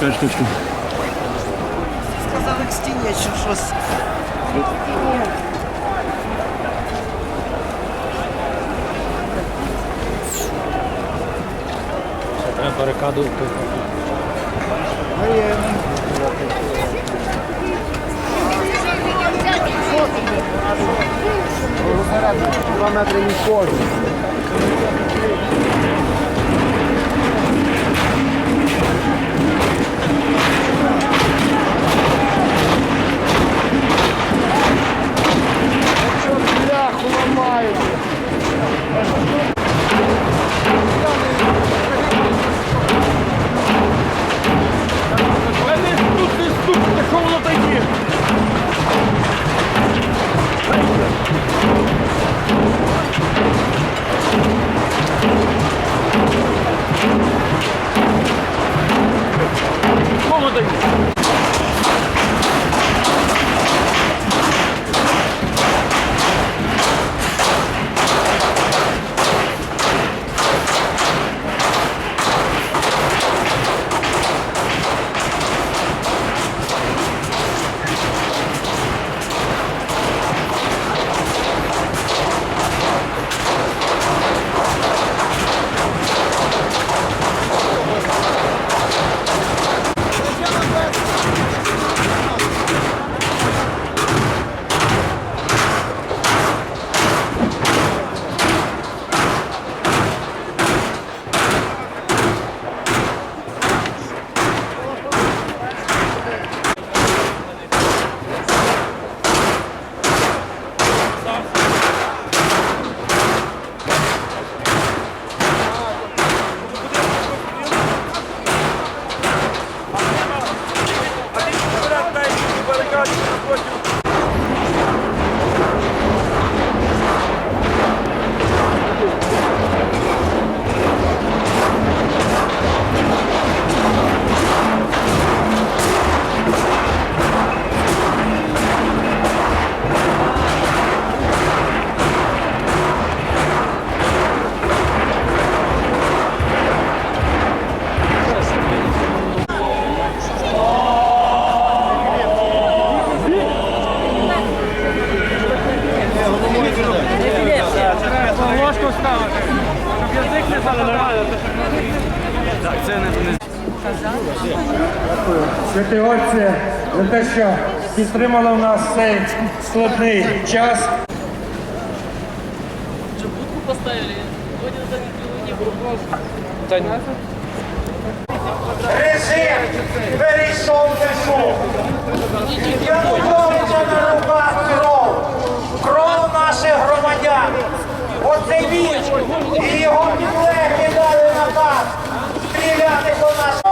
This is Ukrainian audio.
П'ять штучок. Сказали к стіні, що щось. Треба барикаду. Два метри kilometri em corpo. Так, це не... не... Святий Отче, за те, що підтримали в нас цей складний час. Режим перейшов межу. Януковича на руках кров. Кров наших громадян. Оце він і його підлеги дали на наказ стріляти по нас.